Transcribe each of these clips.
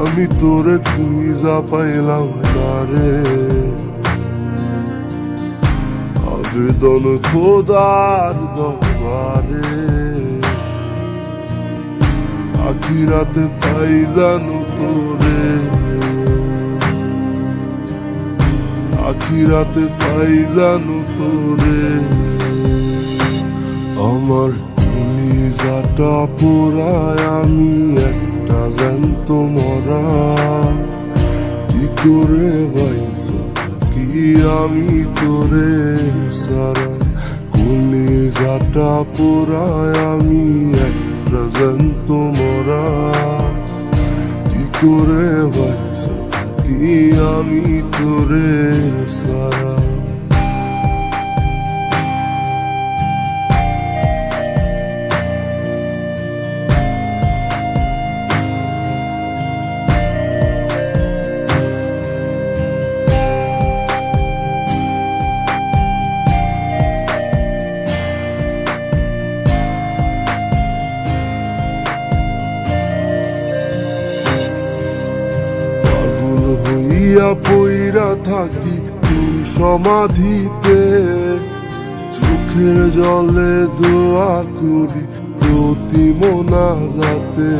আমি তোরে খুঁজা পাইলাম না রে আবেদন খোদার দরবারে। আখিরাতে পাই জানো তোরে। আখিরাতে পাই জানো তোরে। আমার কলিজাটা পোড়ায় আমি একটা জ্যান্ত মরা কি করে বাইসা থাকি আমি তোরে সারা? কলিজাটা পোড়ায় আমি একটা জ্যান্ত মরা কি করে বাইসা থাকি আমি তোরে সারা? হইয়া পইরা থাকি তুই সমাধিতে। চোখের জলে দোয়া করি প্রতি মোনা যাতে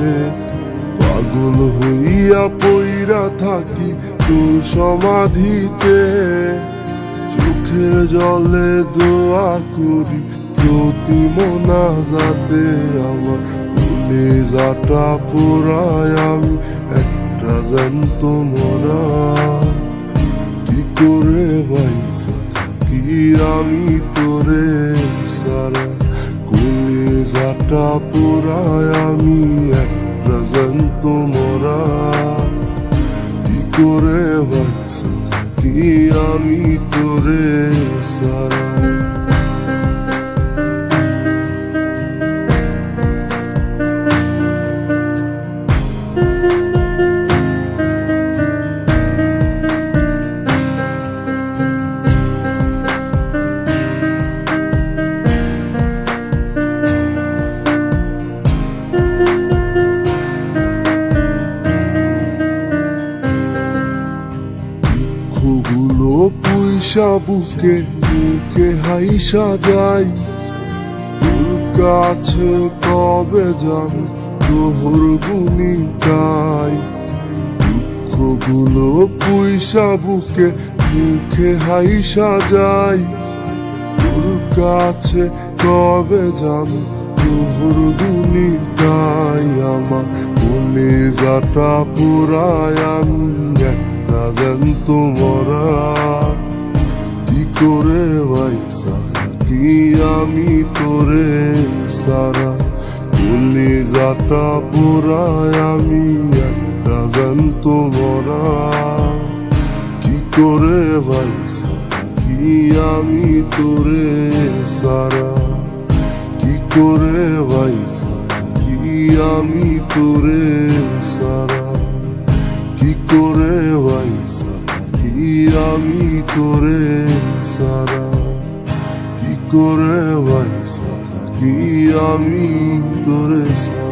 পাগল হইয়া পইরা থাকি তুই সমাধিতে। চোখের জলে দোয়া করি প্রতি মোনা যাতে আমার ভুলে যাটা পোড়ায় আমি কুলে যাটা পোড়ায় আমি একটা জ্যান্ত মরা। কি করে বাঁচতে থাকি আমি তোরে সারা পয়সা বুকে বুকে হাইসা যাই। কাছে কবে যান, তোহর গুনি গাই দুঃখগুলো পয়সা বুকে, মুখে হাইসা যাই। তোর কাছে কবে যান, তোহর গুনি গাই আমার বলে যাটা পুরায় আমি একটা জ্যান্ত মরা। করে ভাইসা থাকি আমি তোরে সারা? বলে যাটা পুরায় আমি একটা জ্যান্ত মরা। কি করে ভাইসা থাকি আমি তোরে সারা? কি করে ভাইসা থাকি আমি তোরে সারা? কি করে ভাইসা থাকি আমি তোরে সারা কি করে ভাইসা থাকি আমি তোরে সারা